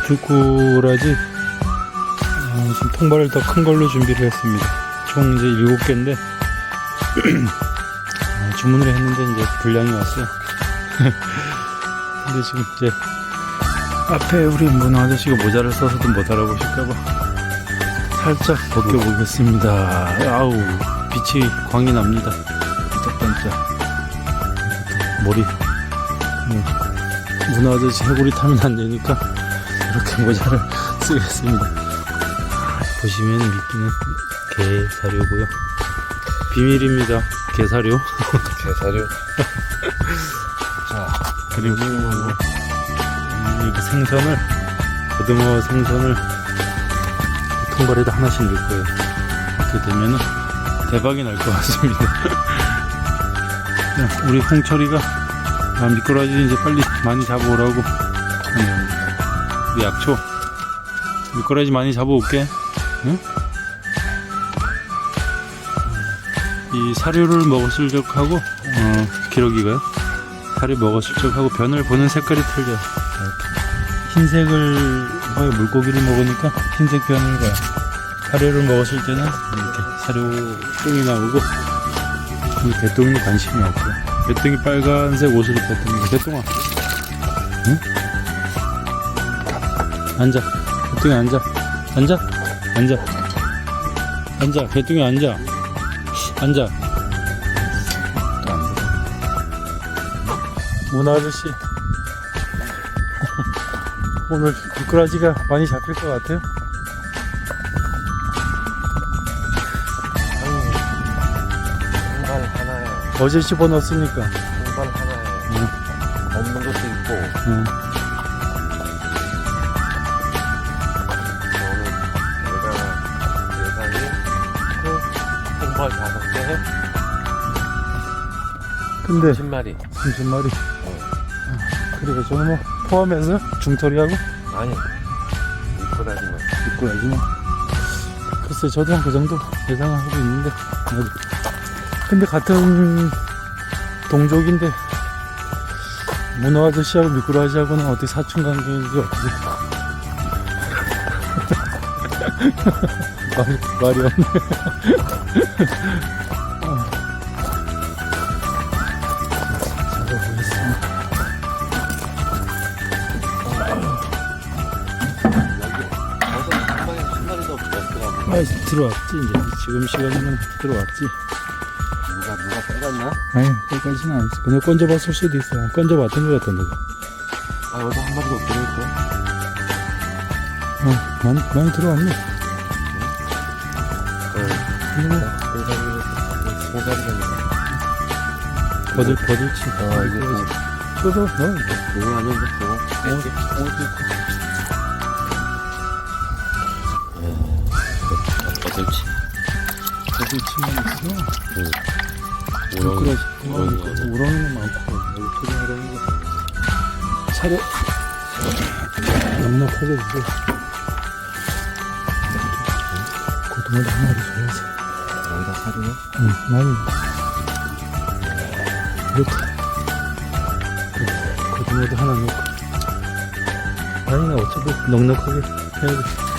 비트코라지 어, 지금 통발을 더 큰 걸로 준비를 했습니다. 총 이제 7개인데 어, 주문을 했는데 이제 분량이 왔어요. 근데 지금 이제 앞에 우리 문어 아저씨가 모자를 써서도 못 알아보실까봐 살짝 벗겨보겠습니다. 아우 빛이 광이 납니다. 반짝반짝 머리 음, 문어 아저씨 해골이 타면 안 되니까 이렇게 모자를 쓰겠습니다. 보시면 미끼는 게사료고요. 비밀입니다. 게사료. 개사료. 자, 그리고 음, 이렇게 생선을 고등어 생선을 통발에다 하나씩 넣을 거예요. 이렇게 되면은 대박이 날 것 같습니다. 자, 우리 홍철이가 아, 미꾸라지 이제 빨리 많이 잡아오라고 음, 우리 약초 미꾸라지 많이 잡아올게. 응? 이 사료를 먹었을 적하고 어, 기러기가요. 살이 먹었을 적하고 변을 보는 색깔이 틀려. 이렇게. 흰색을 봐요. 물고기를 먹으니까 흰색 변을 봐요. 사료를 먹었을 때는 이렇게 사료 똥이 나오고 이 개똥이는 관심이 없고 개똥이 빨간색 옷을 입었던 개똥아 앉아. 개똥이 앉아. 앉아. 앉아. 앉아. 개똥이 앉아. 앉아. 문어 아저씨. 오늘 미꾸라지가 많이 잡힐 것 같아요? 하나에, 어제 집어넣었으니까. 통발 하나에 응. 없는 것도 있고, 응. 근데 10마리. 30마리 그래 저는 뭐 포함해서 중털이하고 아니, 미꾸라지만. 미꾸라지만 글쎄 저도 한 그 정도 예상하고 있는데. 근데 같은 동족인데 문어 아저씨하고 미꾸라지하고는 어떻게 사촌 관계인지 어떻게 말이, 말이 없네 아, 들어왔지 이제. 지금 시간이면 들어왔지. 누가, 누가 빼갔나? 아니 여기까지는 안 했어. 그냥 건져봤을 수도 있어. 건져봤던 것 너가 아, 어제 한 마리도 없더라니까. 어, 많이, 많이 들어왔네. 이거 버들 버들치. 아, 이거 뭐, 뜯어 넣어 이제 이거 아니면 뭐, 어떨지. 버들치만 있어. 우렁이, 미 꾸라지. 우렁이. 우렁이. 우렁이는 많고 여기 토종 우렁이가 차려. 넉넉하게 주세요 고등어도 한 마리 줘야지. 여기다 사주네? 응 많이. 이렇게. 그, 고등어도 하나 넣고. 아니 나 어차피 넉넉하게 해야 돼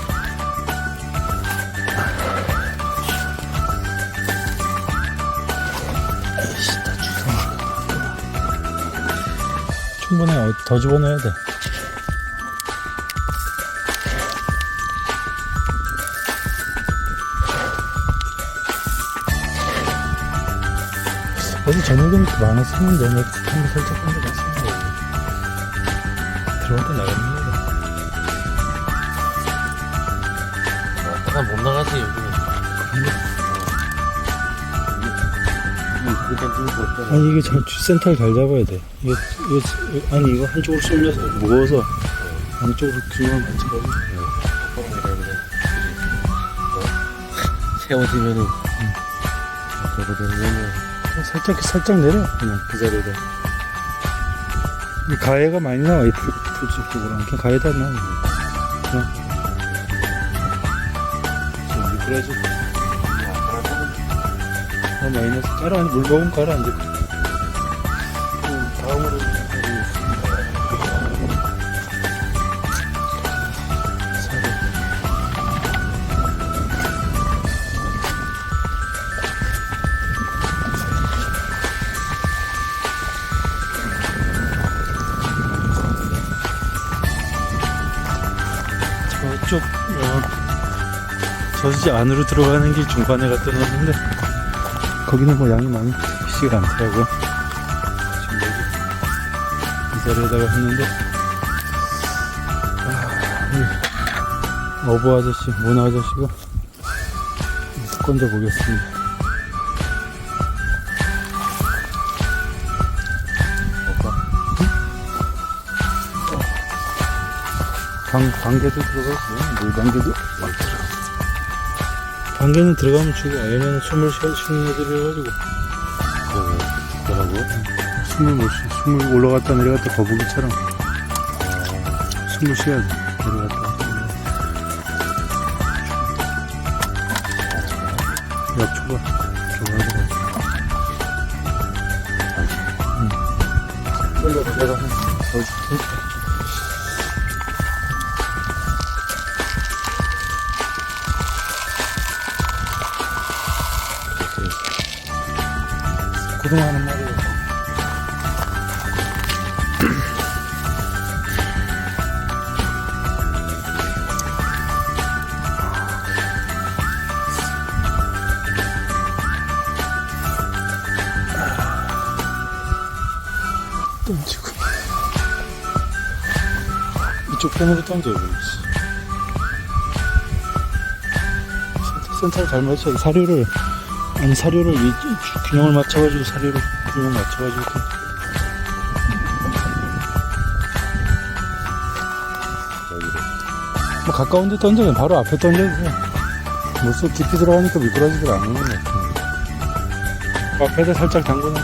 충분해 어, 더 집어넣어야 돼. 어제 저녁에는 많았었는데 나 한번 살짝 건져봤어 들어왔다 나갔는 거다 아, 못 나가지, 여기 아. 아니 이게 잘, 센터를 잘 잡아야 돼 이거, 이거 아니 이거 한쪽으로 쏠려서 무거워서 안쪽으로 균형을 맞춰가지고 세워지면은 저거 되면은 살짝 살짝 내려 그냥 그 자리에다 이 가해가 많이 나와 이 풀, 쪽으로 그냥 가해다 놔 그냥 지금 미끄러 그럼 애인에서 가라앉, 물먹으면 가라앉을 거야. 다음으로 저쪽 저지 안으로 들어가는 길 중간에 갔다 놨는데 거기는 뭐 양이 많이 크지가 않더라고요. 지금 여기 이사를 하다가 했는데 아, 어부 아저씨, 문어 아저씨가 건져 보겠습니다. 오빠. 방, 방개도 들어가 있어요. 물방개도. 방개는 들어가면 죽어. 얘네는 숨을 쉬- 쉬는 애들이어가지고. 그러고. 뭐라고요? 숨을 못 쉬, 숨을 올라갔다 내려갔다 거북이처럼 아, 숨을 쉬어야 돼. 내려갔다. 약초가 좋아하는 것 같아. 응. 끌려가, 내가 고등어 하는 말이에요. 이쪽 편으로 센터- 센터를 잘 맞춰야 돼. 사료를 아니 사료를 이, 이 균형을 맞춰가지고 사료를 균형 맞춰가지고. 뭐 가까운 데 던져요 바로 앞에 던져도 돼 물속 깊이 들어가니까 미끄러지질 않는 것 같아 앞에다 살짝 담그는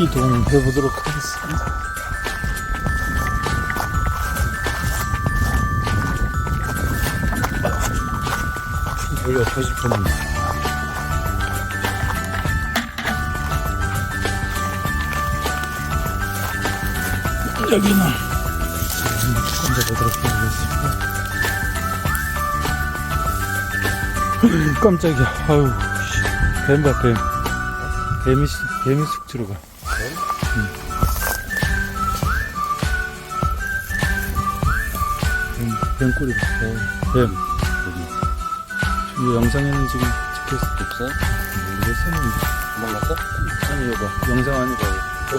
이동 해 보도록 하겠습니다. 여기 엎어질 뻔했네. 여기는 던져보도록 하겠습니다. 깜짝이야. 아유, 씨. 뱀 봐, 뱀. 뱀이, 쑥- 뱀이 쑥 들어가. 뱀, 뱀꼬리 봐. 뱀. 뱀. 이 영상에는 지금 찍혔어. 없어요? 모르겠어. 도망갔어? 아니, 이거 봐. 영상 안에 봐. 어.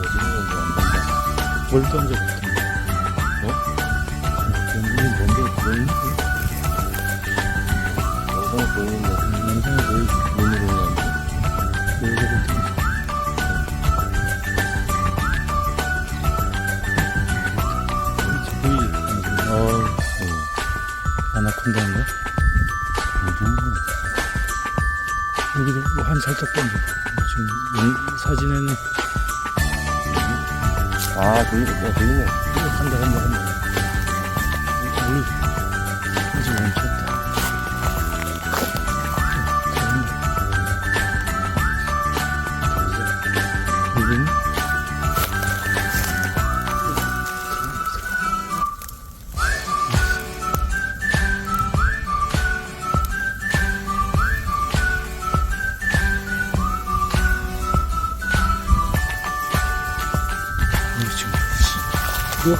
어디는 왜안 된다? 뭘 던져봤던 어? 뱀이 뭔데, 보이니? 영상에 보이는데 영상에 보이지? 눈 아나콘다인가? 여기도 뭐한 살짝 던져. 지금 영- 사진에는 아, 보이네. 야, 보이네. 한다, 한다, 한다.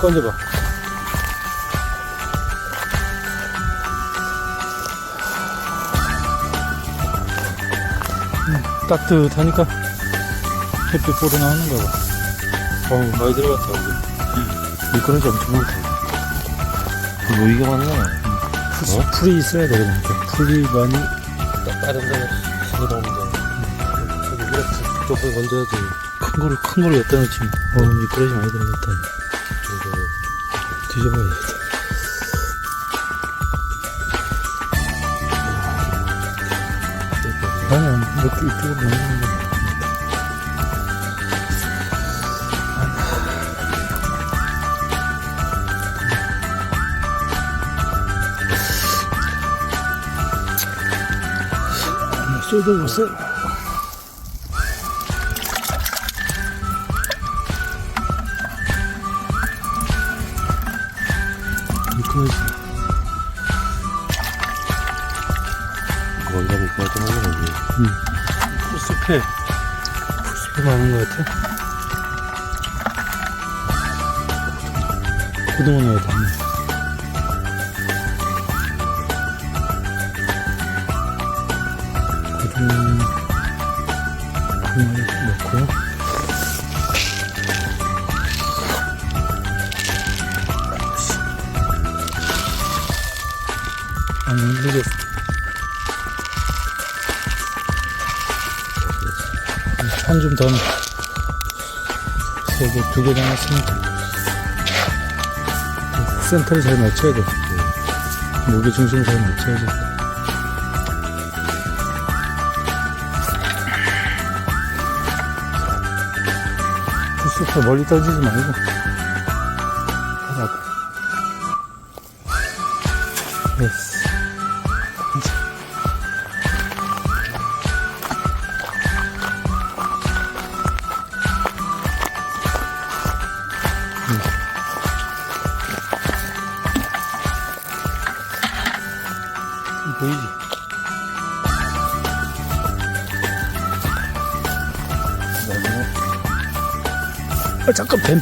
건져봐. 음, 따뜻하니까 햇빛 보러 나오는가 봐. 어우, 많이 들어갔다, 여기. 미끄러지 엄청 많다. 모이가 많네. 풀, 어? 풀이 있어야 돼, 그러니까. 풀이 많이. 다른 데는 신이 나오는데. 이렇게 쪽을 건져야지. 큰 거를, 큰 거를 갖다 놓지. 어, 미끄러지 많이 들어갔다. 뒤져봐야겠다. 아니야, 이렇게 이쪽으로 나오는 거. 쏟아보세요. 그렇지. 원감이 깔끔한 거 아니에요? 응. 풀숲에, 풀숲에 많은 것 같아. 고등어 넣어야 돼. 두개 남았으니까. 센터를 잘 맞춰야 돼. 무게 중심 잘 맞춰야지. 풀숲에 멀리 던지지 말고.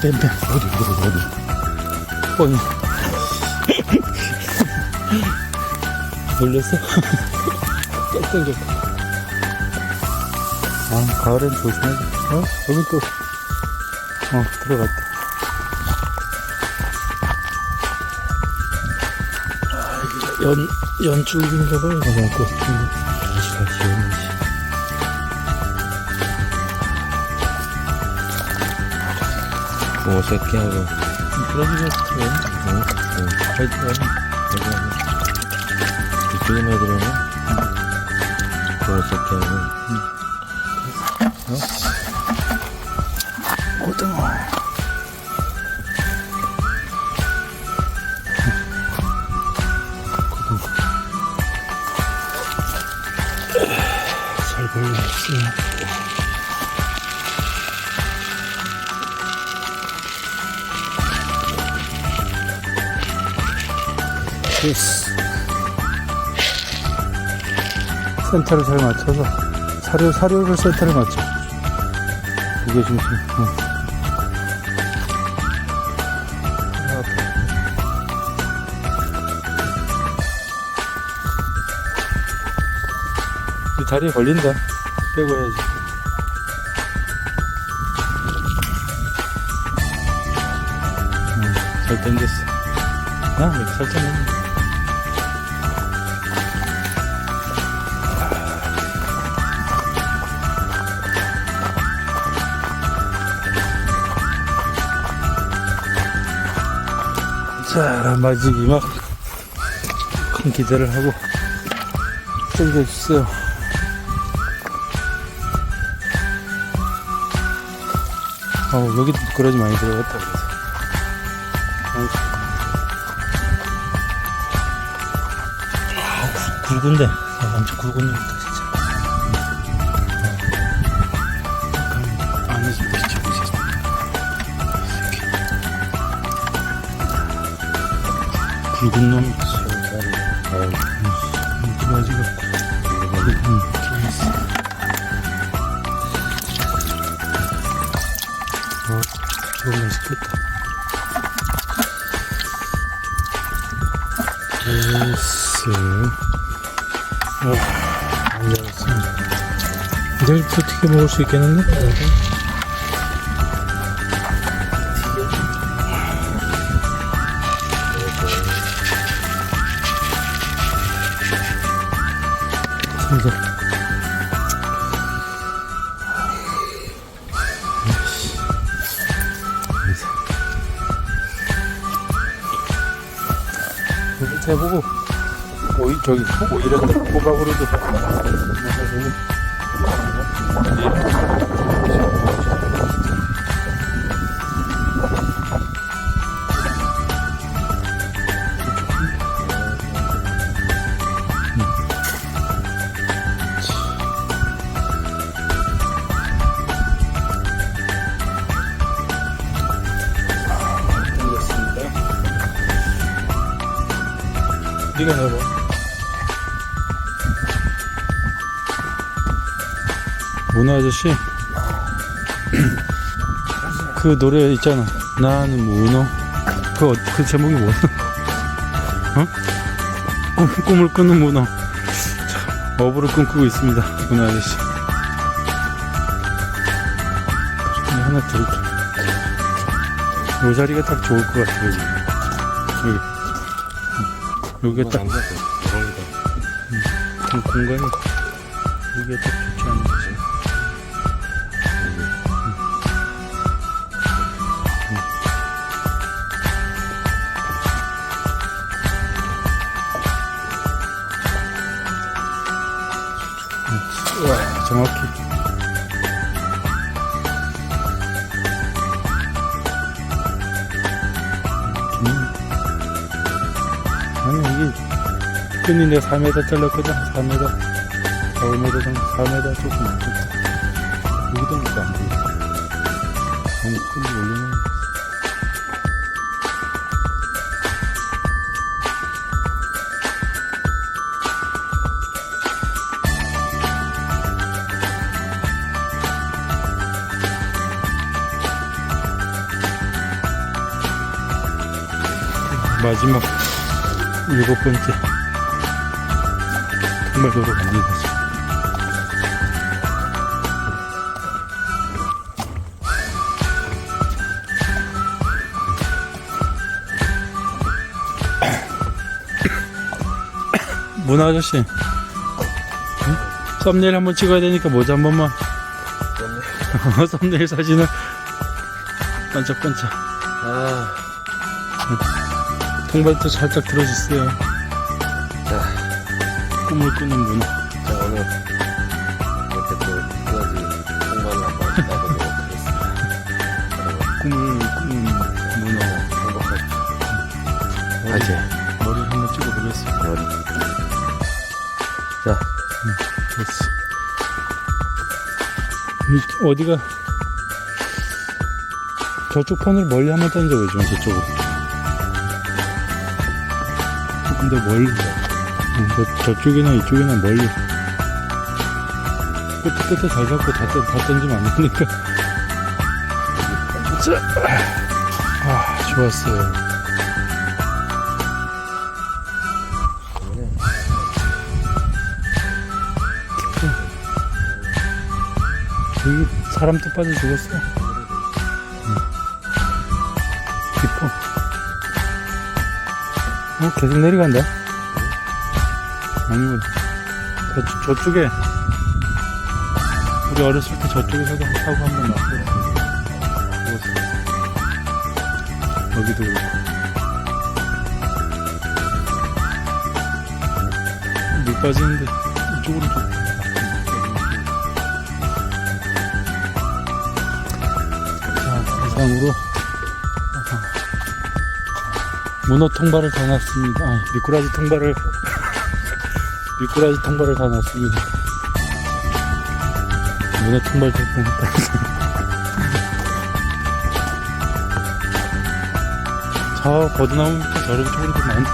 뱀, 뱀, 뱀. 어디 어디 어디 뻔히. 놀랬어? 땡, 땡겨. 아, 가을엔 조심하지. 어? 여기 또, 어, 들어갔다. 아, 연, 연줄기인가 봐, 이거 먹고. 붕어 새끼하고 그러지가, 왜? 응? 마. 이쪽에 애들은 붕어 새끼하고. 고등어. 됐어. 센터를 잘 맞춰서 사료 사료를 센터를 맞춰. 무게 중심. 응. 이 다리에 걸린다. 빼고 해야지. 응, 잘 당겼어. 야, 이렇게 살 짝 넣으면 돼. 자, 마지막 큰 기대를 하고 당겨주세요. 어, 여기도 미꾸라지 많이 들어갔다 그래서. 굵은데. 아, 엄청 굵으니 굵은 놈게 있어. 어, 저거 맛있겠다. 됐어. 와, 안 잡았습니다. 내일부터 튀겨 먹을 수 있겠는데? 삼성. 여기 대보고 오이 저기 보고 이런데 호박으로도 네가 넣어봐. 문어 아저씨? 그 노래 있잖아. 나는 문어 그, 어- 그 제목이 뭐야? 어? 꿈, 꿈을 꾸는 문어 참, 어부를 꿈꾸고 있습니다 문어 아저씨. 하나 들을게 요. 자리가 딱 좋을 것 같아 여기 여기 여기가 딱. 그 공간이 여기가 딱 좋지 않은 거지 와 정확히 아니 이게 내가 4m 잘랐거든 4m 4, 5m 정도. 4m 조금 안 됐다 여기도 뭐안 보여 너무 끈이 거 마지막 일곱 번째 정말 도로 갑니다. 문화 아저씨, 응? 썸네일 한번 찍어야 되니까 모자 한 번만. 썸네일 사진을 반짝반짝. 아, 통발도 살짝 들어주세요. 자, 꿈을 꾸는 문화. 자 오늘 이렇게 또 끝까지 공부를 한번 나보도록 하겠습니다. 꿈을 꾸는 문화. 행복하십시오. 아재 머리를 한번 찍어보겠습니다. 머리. 자, 됐어. 이, 어디가 저쪽 폰을 멀리 한번 던져보죠 저쪽으로 조금 더 멀리 응, 저, 저쪽이나 이쪽이나 멀리. 끝에 끝에 잘 잡고 다, 던- 다 던지면 안 되니까. 자, 아 좋았어요. 여기 사람도 빠져 죽었어. 어, 계속 내려간다. 아니고, 저, 저쪽에, 우리 어렸을 때 저쪽에서도 사고 한번 났었어. 죽었어. 여기도 그렇고. 물 빠지는데, 이쪽으로 좀. 자, 이상으로 문어 통발을 다 놨습니다. 아, 미꾸라지 통발을 미꾸라지 통발을 다 놨습니다. 문어 통발 될 뻔했다. 저 버드나무 밑에 저런 쪽으로 좀 많이.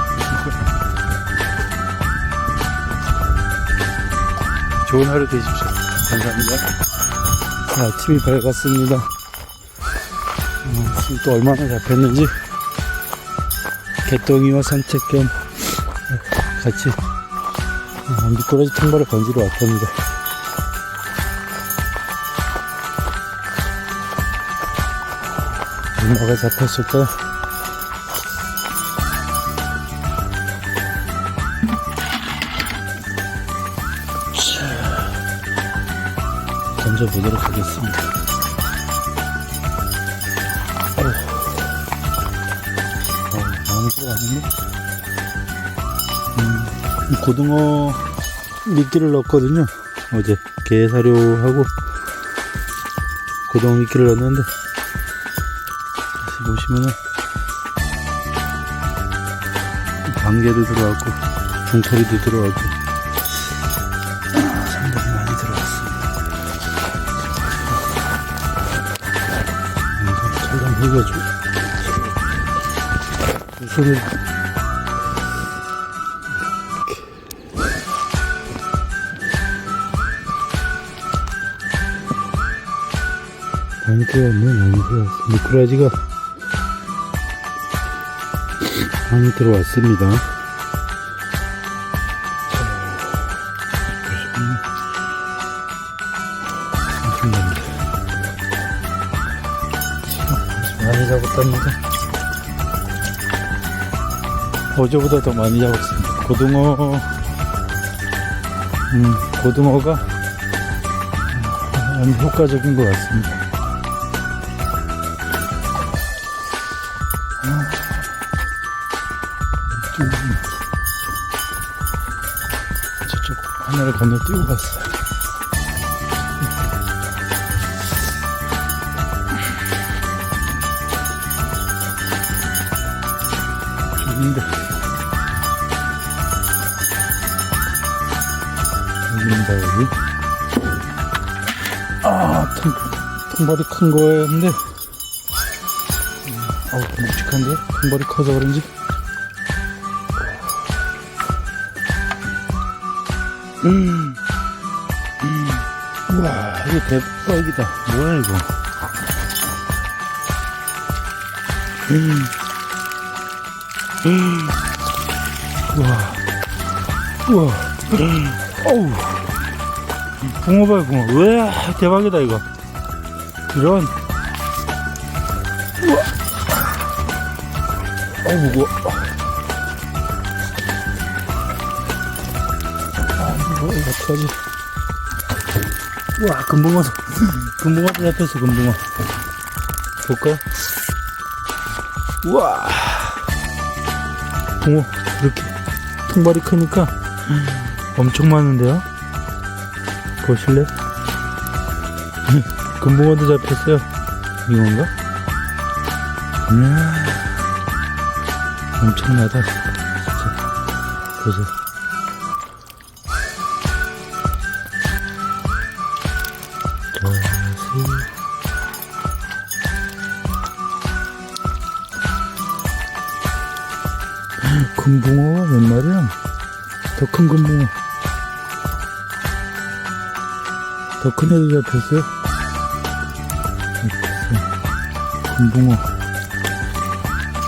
좋은 하루 되십시오. 감사합니다. 자, 아침이 밝았습니다. 어, 지금 또 얼마나 잡혔는지 개똥이와 산책 겸 같이 어, 미꾸라지 통발을 건지러 왔답니다. 얼마가 잡혔을까요? 자, 던져보도록 하겠습니다. 많이 들어갔는데? 음, 이 고등어 미끼를 넣었거든요. 어제 게사료하고 고등어 미끼를 넣었는데 다시 보시면은 반개도 들어갔고 중터리도 들어갔고 아, 상 당히 많이 들어왔네, 많이 들어왔어. 미꾸라지가 많이 들어왔습니다. 많이 잡았답니다. 어제보다 더 많이 잡았습니다. 고등어, 음, 고등어가 아주 효과적인 것 같습니다. 좀 저쪽 하늘을 건너 뛰고 갔어. 저긴데. 여기입니다, 여기. 아, 통, 통발이 큰 거였는데. 음, 어우, 묵직한데? 통발이 커서 그런지. 음. 음. 우와, 이거 대박이다. 뭐야, 이거. 음. 음. 우와. 우와. 어우. 붕어 봐요, 붕어. 우와, 대박이다, 이거. 이런. 우와. 어우, 무거워. 아, 이거, 이거 어떡하지? 우와, 금붕어. 금붕어도 잡혔어, 금붕어. 볼까? 우와. 붕어, 이렇게 통발이 크니까 엄청 많은데요? 보실래? 금붕어도 잡혔어요. 이건가? 이야, 엄청나다. 진짜. 보세요. 자세. 금붕어가 몇 마리야? 더 큰 금붕어. 더 큰 애도 잡혔어요? 잡혔어. 금붕어.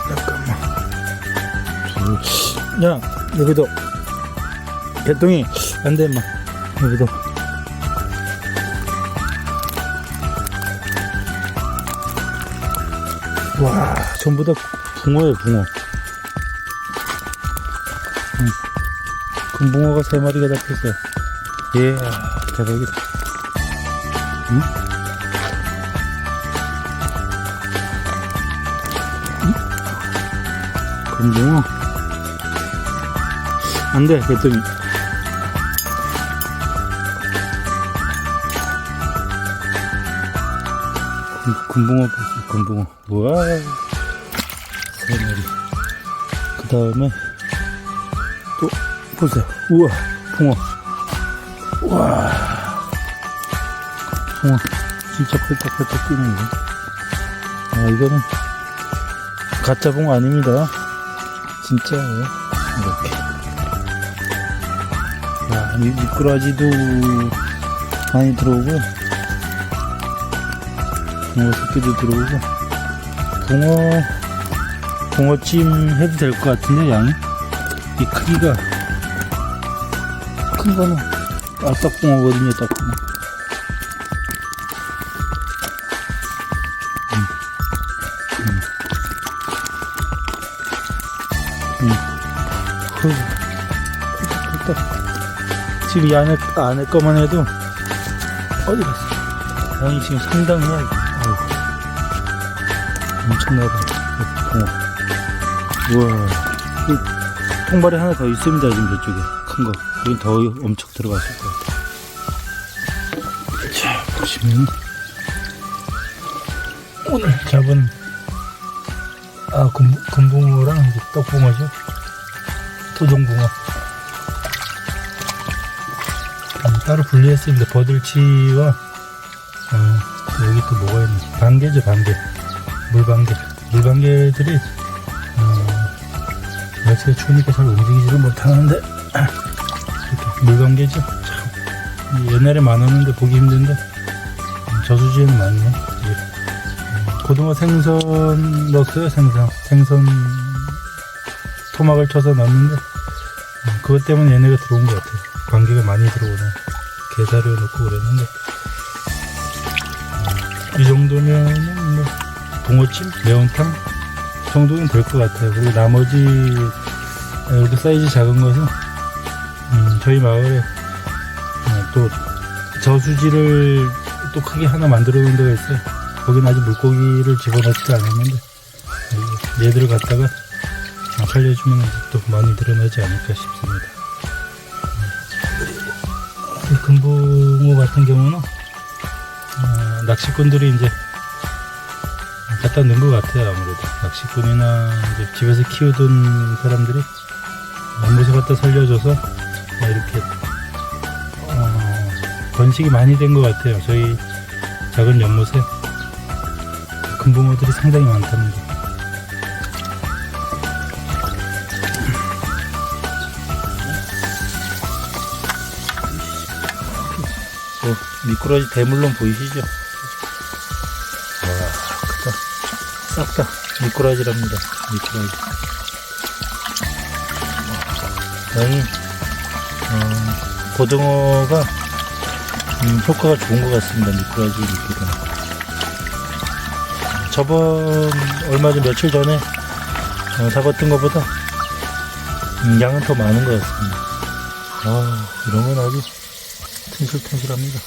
잠깐만. 야, 여기도. 개똥이, 안 돼, 임마. 여기도. 와, 전부 다 붕어예요, 붕어. 응. 금붕어가 세 마리가 잡혔어요. 예, 대박이다. 응? 응? 금붕어. 안 돼, 개똥이. 금, 금붕어 금붕어. 우와. 세 마리. 그 다음에, 또, 보세요. 우와, 붕어. 우와. 붕어. 진짜 펄떡펄떡 뛰는 거. 아, 이거는, 가짜 붕어 아닙니다. 진짜예요. 이렇게. 야, 미, 미꾸라지도 많이 들어오고, 붕어 새끼도 들어오고, 붕어, 붕어찜 해도 될 것 같은데, 양이? 이 크기가, 큰 거는, 아, 떡붕어거든요, 떡붕어. 지금 이 안에, 안에 거만 해도, 어디 갔어? 양이 지금 상당해요, 이거. 엄청나다. 이 붕어. 우와. 이 통발이 하나 더 있습니다, 지금 저쪽에. 큰 거. 여긴 더 엄청 들어갔을 것 같아요. 자, 보시면. 오늘 잡은, 아, 금, 금붕어랑 떡붕어죠. 토종붕어. 따로 분리했습니다. 버들치와, 어, 여기 또 뭐가 있는지. 반개죠, 반개. 물방개. 물방개들이, 어, 날씨가 추우니까 잘 움직이지를 못하는데, 이렇게 물방개죠. 참, 옛날에 많았는데 보기 힘든데, 음, 저수지에는 많네. 예. 고등어 생선 넣었어요, 생선. 생선 토막을 쳐서 넣었는데, 음, 그것 때문에 얘네가 들어온 것 같아요. 관계가 많이 들어오네. 게사료 넣고 그랬는데, 음, 이 정도면은 뭐, 붕어찜, 매운탕 정도는 될 것 같아요. 그리고 나머지, 이렇게 사이즈 작은 것은, 음, 저희 마을에 어, 또 저수지를 또 크게 하나 만들어 놓은 데가 있어요. 거긴 아직 물고기를 집어넣지도 않았는데 어, 얘들을 갖다가 어, 살려주면 또 많이 늘어나지 않을까 싶습니다. 금붕어 같은 경우는 어, 낚시꾼들이 이제 갖다 넣은 것 같아요 아무래도 낚시꾼이나 이제 집에서 키우던 사람들이 연못에 갖다 살려줘서 이렇게 어, 번식이 많이 된 것 같아요. 저희 작은 연못에 금붕어들이 상당히 많답니다. 미꾸라지 대물론 보이시죠? 와, 크다. 싹 다 미꾸라지랍니다. 미꾸라지. 다행히 어, 고등어가 음, 효과가 좋은 것 같습니다. 미꾸라지 미끼는. 저번 얼마 전 며칠 전에 어, 잡았던 것보다 음, 양은 더 많은 것 같습니다. 아 이런 건 아주 튼실튼실합니다.